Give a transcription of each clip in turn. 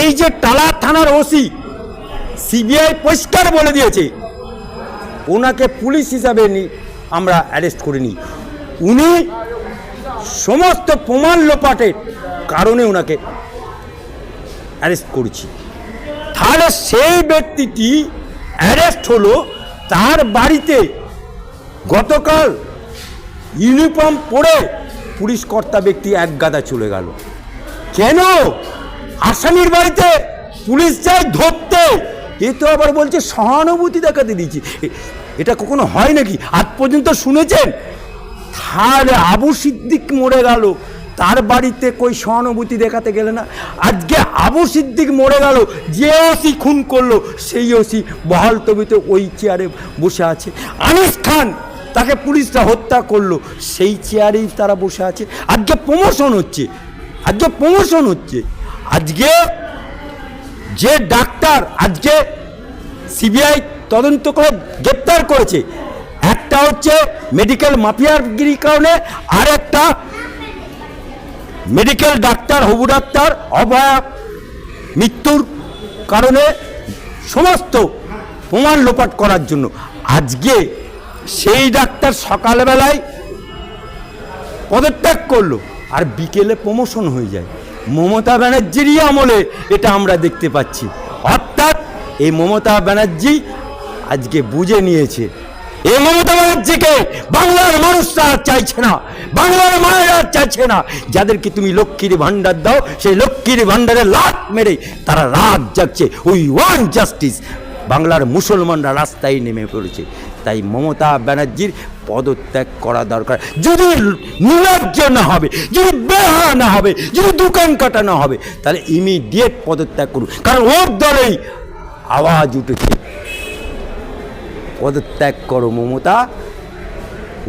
এই যে টালা থানার ওসি, সিবিআই পরিষ্কার বলে দিয়েছে, ওনাকে পুলিশ হিসাবে আমরা অ্যারেস্ট করিনি। উনি সমস্ত প্রমাণ লোপাটের কারণে ওনাকে অ্যারেস্ট করেছি। তাহলে সেই ব্যক্তিটি অ্যারেস্ট হলো, তার বাড়িতে গতকাল ইউনিফর্ম পরে পুলিশ কর্তা ব্যক্তি এক গাদা চলে গেল। কেন? আসামির বাড়িতে পুলিশ যায় ধরতে। এ তো আবার বলছে, সহানুভূতি দেখাতে দিয়েছি। এটা কখনো হয় নাকি? আজ পর্যন্ত শুনেছেন? তাহলে আবু সিদ্দিক মরে গেল। তার বাড়িতে কই সহানুভূতি দেখাতে গেলে না? আজকে আবু সিদ্দিক মরে গেল। যে ওসি খুন করল, সেই ওসি বহাল তবিতে ওই চেয়ারে বসে আছে। আনিস খান তাকে পুলিশরা হত্যা করল, সেই চেয়ারেই তারা বসে আছে। আজকে প্রমোশন হচ্ছে। আজকে প্রমোশন হচ্ছে। আজকে যে ডাক্তার আজকে সিবিআই তদন্ত করে গ্রেপ্তার করেছে, একটা হচ্ছে মেডিকেল মাফিয়ারগিরির কারণে, আর একটা মেডিকেল ডাক্তার, হবু ডাক্তার অভয়া মৃত্যুর কারণে সমস্ত প্রমাণ লোপাট করার জন্য। আজকে সেই ডাক্তার সকালবেলায় পদত্যাগ করল, আর বিকেলে প্রমোশন হয়ে যায়। মমতা ব্যানার্জিরই আমলে এটা আমরা দেখতে পাচ্ছি। অর্থাৎ এই মমতা ব্যানার্জি আজকে বুঝে নিয়েছে, এই মমতা ব্যানার্জিকে বাংলার মানুষরা আর চাইছে না, বাংলার মায়েরা আর চাইছে না। যাদেরকে তুমি লক্ষ্মীর ভাণ্ডার দাও, সেই লক্ষ্মীর ভাণ্ডারে লাট মেরে তারা রাত জাগছে। উই ওয়ান জাস্টিস বাংলার মুসলমানরা রাস্তায় নেমে পড়েছে। তাই মমতা ব্যানার্জির পদত্যাগ করা দরকার। যদি নির্লজ্জ না হবে, যদি বেহা না হবে, যদি দোকান কাটা না হবে, তাহলে ইমিডিয়েট পদত্যাগ করুন। কারণ ওর দলেই আওয়াজ উঠেছে। পদত্যাগ করো মমতা,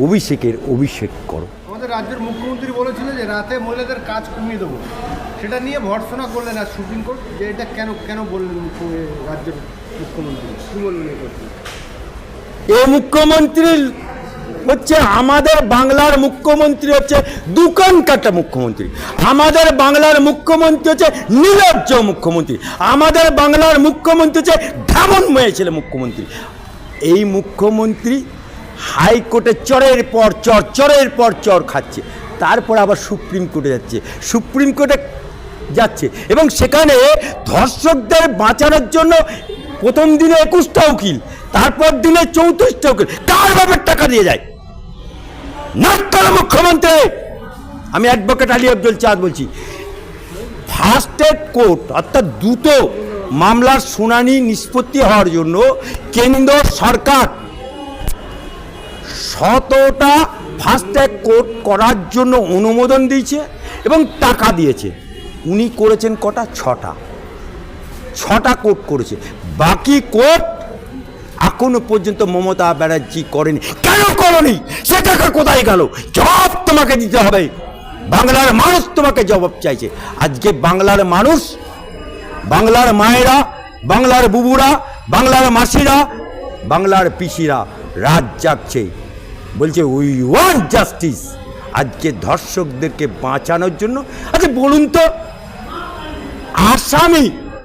অভিষেকের অভিষেক করো। আমাদের রাজ্যের মুখ্যমন্ত্রী বলেছিল যে রাতে মহিলাদের কাজ কমিয়ে দেবো। সেটা নিয়ে ভর্সনা করলেন আর সুপ্রিম কোর্ট, যে এটা কেন কেন বললেন রাজ্যের মুখ্যমন্ত্রী? কী বললেন এই মুখ্যমন্ত্রী হচ্ছে, আমাদের বাংলার মুখ্যমন্ত্রী হচ্ছে দোকান কাটা মুখ্যমন্ত্রী। আমাদের বাংলার মুখ্যমন্ত্রী হচ্ছে নির্লজ্জ মুখ্যমন্ত্রী। আমাদের বাংলার মুখ্যমন্ত্রী হচ্ছে ঢামনময় ছেলে মুখ্যমন্ত্রী। এই মুখ্যমন্ত্রী হাইকোর্টে চরের পর চর, চরের পর চর খাচ্ছে। তারপর আবার সুপ্রিম কোর্টে যাচ্ছে। সুপ্রিম কোর্টে যাচ্ছে এবং সেখানে ধর্ষকদের বাঁচানোর জন্য প্রথম দিনে একুশটা উকিল। তারপর দিনে চৌত্রিশ উকিল কার বাপের টাকা দিয়ে যায়? নাট্টাল মুখ্যমন্ত্রী! আমি অ্যাডভোকেট আলী আব্দুল চাঁদ বলছি। ফার্স্ট এড কোর্ট অর্থাৎ দ্রুত মামলার শুনানি নিষ্পত্তি হওয়ার জন্য কেন্দ্র সরকার শতটা ফাস্ট্যাগ কোর্ট করার জন্য অনুমোদন দিয়েছে এবং টাকা দিয়েছে। উনি করেছেন কটা? ছটা। ছটা কোর্ট করেছে। বাকি কোর্ট এখনও পর্যন্ত মমতা ব্যানার্জি করেনি। কেন করনি? সে টাকা কোথায় গেল? জবাব তোমাকে দিতে হবে। বাংলার মানুষ তোমাকে জবাব চাইছে। আজকে বাংলার মানুষ, বাংলার মায়েরা, বাংলার বুবুরা, বাংলার মাসিরা, বাংলার পিসিরা রাত জাগছে। বলছে উই ওয়ান্ট জাস্টিস আজকে ধর্ষকদেরকে বাঁচানোর জন্য আচ্ছা বলুন তো, আসামি